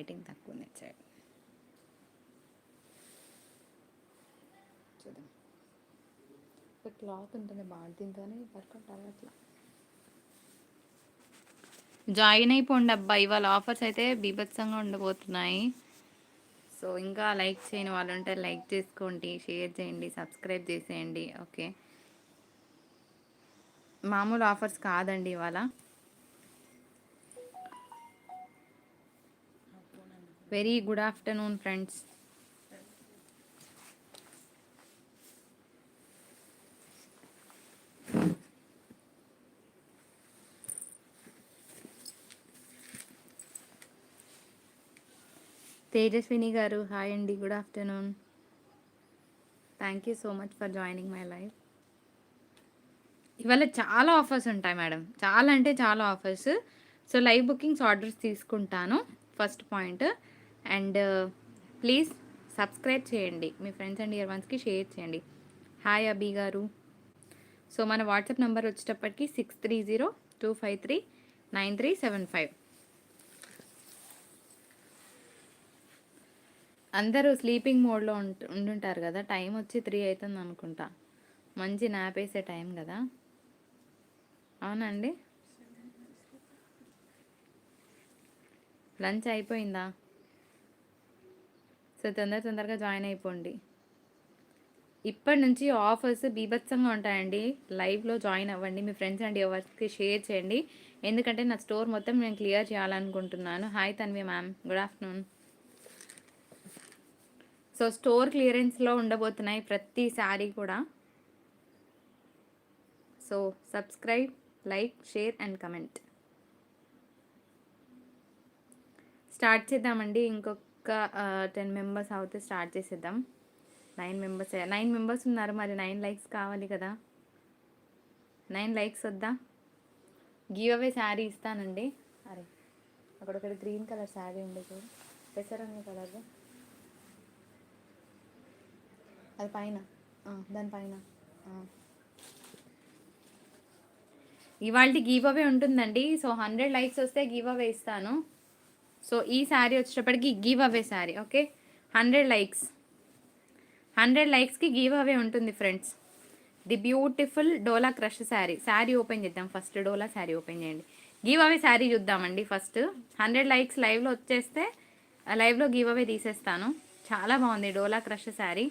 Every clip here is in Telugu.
లైటింగ్ తక్కువ ఉంది సైడ్ చూద్దాం క్లాత్ ఉంటుంది బాగా దీంతోనే వర్కౌట్ అవ్వట్లా. జాయిన్ అయిపోండి అబ్బా ఇవాళ ఆఫర్స్ అయితే బీభత్సంగా ఉండబోతున్నాయి. సో ఇంకా లైక్ చేయని వాళ్ళు ఉంటే లైక్ చేసుకోండి షేర్ చేయండి సబ్స్క్రైబ్ చేసేయండి ఓకే మామూలు ఆఫర్స్ కాదండి ఇవాళ. Very good afternoon friends. Tejaswini గారు హాయ్ అండి good afternoon. Thank you so much for joining my life ఇవాళ చాలా ఆఫర్స్ ఉంటాయి మేడం. చాలా అంటే చాలా offers so live bookings orders తీసుకుంటాను. First point and uh, please subscribe చేయండి. మీ ఫ్రెండ్స్ అండ్ ఇయర్ వన్స్కి షేర్ చేయండి. హాయ్ అబీ గారు. సో మన వాట్సాప్ నెంబర్ వచ్చేటప్పటికి six three zero two five three nine three seven five అందరూ స్లీపింగ్ మోడ్లో ఉంటు ఉండుంటారు కదా. టైం వచ్చి త్రీ అవుతుంది అనుకుంటా. మంచి నాప్ వేసే టైం కదా. అవునండి లంచ్ అయిపోయిందా? సో తొందర తొందరగా జాయిన్ అయిపోండి. ఇప్పటి నుంచి ఆఫర్స్ బీభత్సంగా ఉంటాయండి. లైవ్లో జాయిన్ అవ్వండి. మీ ఫ్రెండ్స్ అండ్ ఎవరికి షేర్ చేయండి. ఎందుకంటే నా స్టోర్ మొత్తం నేను క్లియర్ చేయాలనుకుంటున్నాను. Hi Tanvi ma'am. Good afternoon. So store క్లియరెన్స్లో ఉండబోతున్నాయి ప్రతి శారీ కూడా. So subscribe like share and comment. Start చేద్దామండి. ఇంకొక టెన్ మెంబర్స్ అవుతే స్టార్ట్ చేసేద్దాం. నైన్ మెంబర్స్ నైన్ మెంబర్స్ ఉన్నారు మరి. నైన్ లైక్స్ కావాలి కదా. నైన్ లైక్స్ వద్దా? గివ్ అవే శారీ ఇస్తానండి. అరే అక్కడ ఒకటి గ్రీన్ కలర్ శారీ ఉంది చూడు. పెసరంగు కలర్ అది పైన. దానిపైన ఇవాళ గివ్ అవే ఉంటుందండి. సో హండ్రెడ్ లైక్స్ వస్తే గివ్ అవే ఇస్తాను. సో ఈ శారీ వచ్చేటప్పటికి giveaway sari okay? Hundred likes. Hundred లైక్స్కి give away ఉంటుంది friends. The beautiful dola crush sari sari open చేద్దాం. ఫస్ట్ డోలా శారీ ఓపెన్ చేయండి. గివ్ అవే శారీ చూద్దామండి ఫస్ట్. హండ్రెడ్ లైక్స్ లైవ్లో వచ్చేస్తే లైవ్లో గివ్ అవే తీసేస్తాను. చాలా బాగుంది డోలా క్రష్ శారీ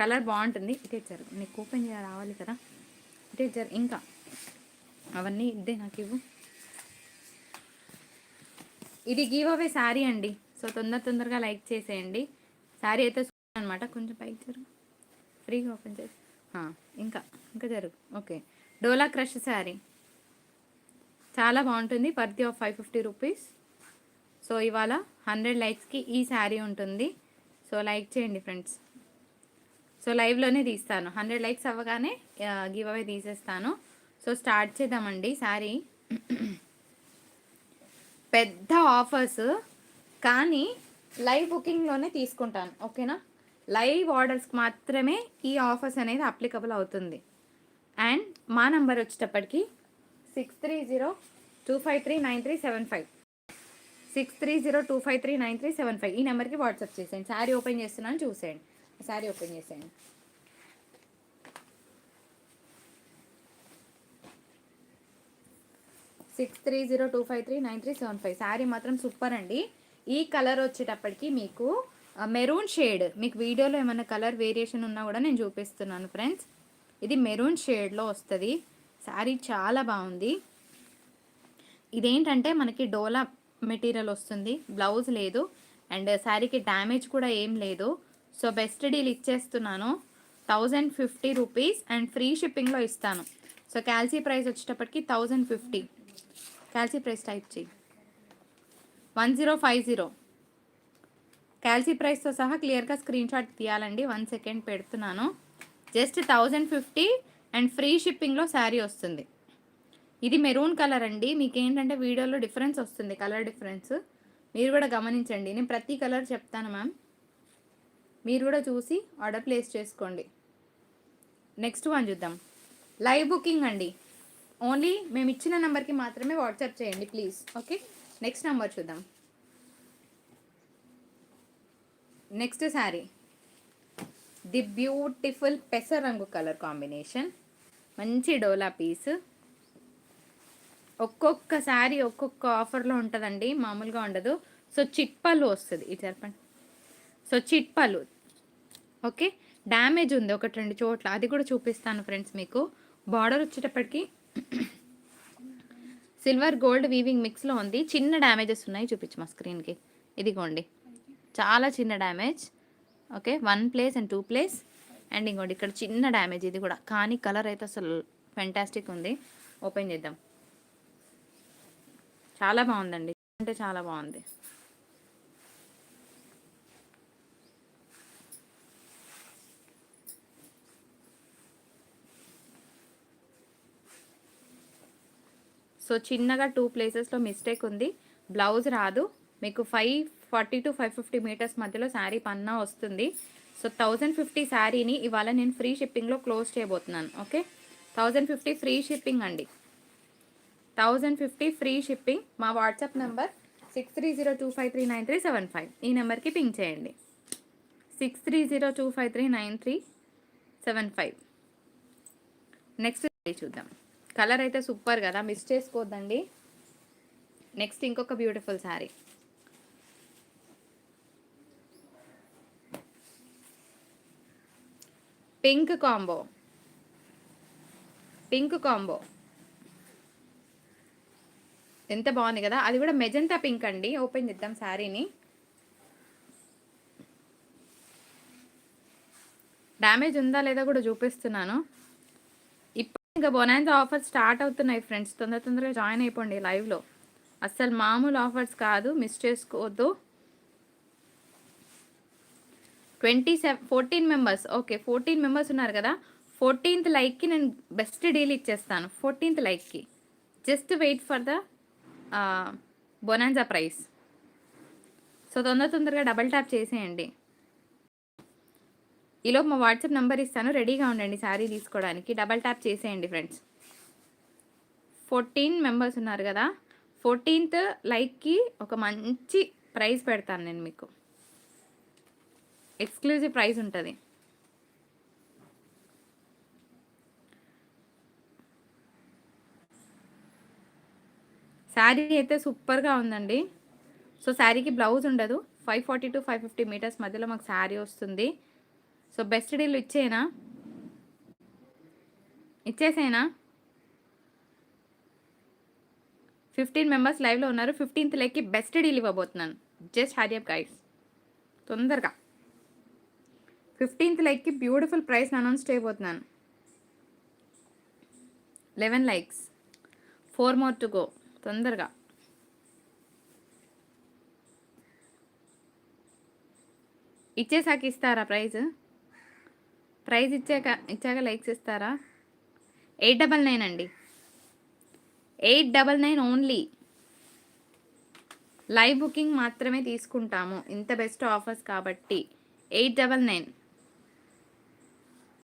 కలర్ బాగుంటుంది. ఇటే ఇచ్చారు నీకు ఓపెన్ చేయాలి రావాలి కదా. ఇటే ఇచ్చారు ఇంకా. అవన్నీ ఇద్దే నాకు ఇవ్వు. ఇది గివ్ అవే శారీ అండి. సో తొందర తొందరగా లైక్ చేసేయండి. శారీ అయితే అనమాట కొంచెం పైకి జరుగు. ఫ్రీగా ఓపెన్ చేసి. ఇంకా ఇంకా జరుగు. ఓకే. డోలా క్రష్ శారీ చాలా బాగుంటుంది. పర్తి of five fifty rupees. So ఇవాళ హండ్రెడ్ లైక్స్కి ఈ శారీ ఉంటుంది. సో లైక్ చేయండి ఫ్రెండ్స్. సో లైవ్లోనే తీస్తాను. హండ్రెడ్ లైక్స్ అవ్వగానే గివ్ అవే తీసేస్తాను. సో స్టార్ట్ చేద్దామండి శారీ పెద్ద ఆఫర్స్ కానీ లైవ్ బుకింగ్లోనే తీసుకుంటాను ఓకేనా? లైవ్ ఆర్డర్స్కి మాత్రమే ఈ ఆఫర్స్ అనేది అప్లికబుల్ అవుతుంది. అండ్ మా నంబర్ వచ్చేటప్పటికి six three zero two five three nine three seven five. Six three zero two five three nine three seven five. ఈ నెంబర్కి వాట్సాప్ చేసేయండి. శారీ ఓపెన్ చేస్తున్నాను చూసేయండి. శారీ ఓపెన్ చేసేయండి. Six three zero two five three nine three seven five. Sari మాత్రం సూపర్ అండి. ఈ కలర్ వచ్చేటప్పటికి మీకు మెరూన్ షేడ్. మీకు వీడియోలో ఏమైనా కలర్ వేరియేషన్ ఉన్నా కూడా నేను చూపిస్తున్నాను ఫ్రెండ్స్. ఇది మెరూన్ షేడ్లో వస్తుంది. శారీ చాలా బాగుంది. ఇదేంటంటే మనకి డోలా మెటీరియల్ వస్తుంది. బ్లౌజ్ లేదు. అండ్ శారీకి డ్యామేజ్ కూడా ఏం లేదు. సో బెస్ట్ డీల్ ఇచ్చేస్తున్నాను. Thousand fifty rupees and free షిప్పింగ్లో ఇస్తాను. సో క్యాల్సీ ప్రైస్ వచ్చేటప్పటికి thousand fifty. Calci price type చేయి one zero five zero calci ప్రైస్తో సహా క్లియర్గా స్క్రీన్ షాట్ తీయాలండి. వన్ సెకండ్ పెడుతున్నాను. Just thousand fifty and free షిప్పింగ్లో శారీ వస్తుంది. ఇది మెరూన్ కలర్ అండి. మీకు ఏంటంటే వీడియోలో డిఫరెన్స్ వస్తుంది కలర్ డిఫరెన్స్ మీరు కూడా గమనించండి. నేను ప్రతి కలర్ చెప్తాను మ్యామ్ మీరు కూడా చూసి ఆర్డర్ ప్లేస్ చేసుకోండి. నెక్స్ట్ వన్ చూద్దాం. లైవ్ బుకింగ్ అండి. ఓన్లీ మేము ఇచ్చిన నెంబర్కి మాత్రమే వాట్సాప్ చేయండి ప్లీజ్. ఓకే? నెక్స్ట్ నెంబర్ చూద్దాం. నెక్స్ట్ శారీ. ది బ్యూటిఫుల్ పెసర రంగు కలర్ కాంబినేషన్. మంచి డోలా పీస్. ఒక్కొక్క శారీ ఒక్కొక్క ఆఫర్లో ఉంటుందండి మామూలుగా ఉండదు. సో చిట్పలు వస్తుంది. ఇది చెప్పండి. సో చిట్పలు. ఓకే? డ్యామేజ్ ఉంది ఒకటి రెండు చోట్ల. అది కూడా చూపిస్తాను ఫ్రెండ్స్ మీకు. బార్డర్ వచ్చేటప్పటికి సిల్వర్ గోల్డ్ వీవింగ్ మిక్స్లో ఉంది. చిన్న డ్యామేజెస్ ఉన్నాయి చూపించు మా స్క్రీన్కి ఇదిగోండి. చాలా చిన్న damage okay one place and two place and ఇంకోటి ఇక్కడ చిన్న డ్యామేజ్ ఇది కూడా. కానీ కలర్ అయితే అసలు ఫెంటాస్టిక్ ఉంది. ఓపెన్ చేద్దాం. చాలా బాగుందండి. అంటే చాలా బాగుంది. సో చిన్నగా టూ ప్లేసెస్లో మిస్టేక్ ఉంది. బ్లౌజ్ రాదు. మీకు five forty to five fifty metres మధ్యలో శారీ పన్నా వస్తుంది. సో థౌజండ్ ఫిఫ్టీ శారీని ఇవాళ నేను ఫ్రీ షిప్పింగ్లో క్లోజ్ చేయబోతున్నాను. Okay? Thousand fifty free shipping అండి. Thousand fifty free shipping. మా WhatsApp number six three zero two five three nine three seven five. ఈ నెంబర్కి పింక్ చేయండి. Six three zero two five three nine three seven five. Next చూద్దాం. కలర్ అయితే సూపర్ కదా మిస్ చేసుకోవద్దండి నెక్స్ట్ ఇంకొక beautiful sari. Pink combo. Pink combo. ఎంత బాగుంది కదా అది కూడా మెజంతా పింక్ అండి. ఓపెన్ చేద్దాం శారీని. డ్యామేజ్ ఉందా లేదా కూడా చూపిస్తున్నాను. ఇంకా బొనాన్స్ ఆఫర్స్ స్టార్ట్ అవుతున్నాయి ఫ్రెండ్స్. తొందర తొందరగా జాయిన్ అయిపోండి లైవ్లో. అస్సలు మామూలు ఆఫర్స్ కాదు మిస్ చేసుకోవద్దు. Twenty seven fourteen members. Okay fourteen members ఉన్నారు కదా. ఫోర్టీన్త్ లైక్కి నేను బెస్ట్ డీల్ ఇచ్చేస్తాను. Fourteenth లైక్కి. Just wait for the bonanza price. So తొందర తొందరగా డబల్ ట్యాప్ చేసేయండి. ఈలో మా వాట్సాప్ నెంబర్ ఇస్తాను. రెడీగా ఉండండి శారీ తీసుకోవడానికి. డబల్ ట్యాప్ చేసేయండి ఫ్రెండ్స్. ఫోర్టీన్ మెంబర్స్ ఉన్నారు కదా. ఫోర్టీన్త్ లైక్కి ఒక మంచి ప్రైజ్ పెడతాను నేను మీకు. ఎక్స్క్లూజివ్ ప్రైజ్ ఉంటుంది. శారీ అయితే సూపర్గా ఉందండి. సో శారీకి బ్లౌజ్ ఉండదు. Five forty to five fifty meters మధ్యలో మాకు శారీ వస్తుంది. సో బెస్ట్ డీల్ ఇచ్చేనా? ఇచ్చేసేనా? ఫిఫ్టీన్ మెంబర్స్ లైవ్లో ఉన్నారు. ఫిఫ్టీన్త్ లెక్కి బెస్ట్ డీల్ ఇవ్వబోతున్నాను. జస్ట్ హరియప్ గైడ్స్ తొందరగా. ఫిఫ్టీన్త్ లైక్కి బ్యూటిఫుల్ ప్రైస్ అనౌన్స్ చేయబోతున్నాను. Eleven likes. Four more to go. తొందరగా. ఇచ్చేసాక ఇస్తారా ప్రైజ్? ప్రైజ్ ఇచ్చాక ఇచ్చాక లైక్స్ ఇస్తారా? ఎయిట్ డబల్ నైన్ అండి. Eight double nine only. Live booking మాత్రమే తీసుకుంటాము. ఇంత బెస్ట్ ఆఫర్స్ కాబట్టి. Eight double nine.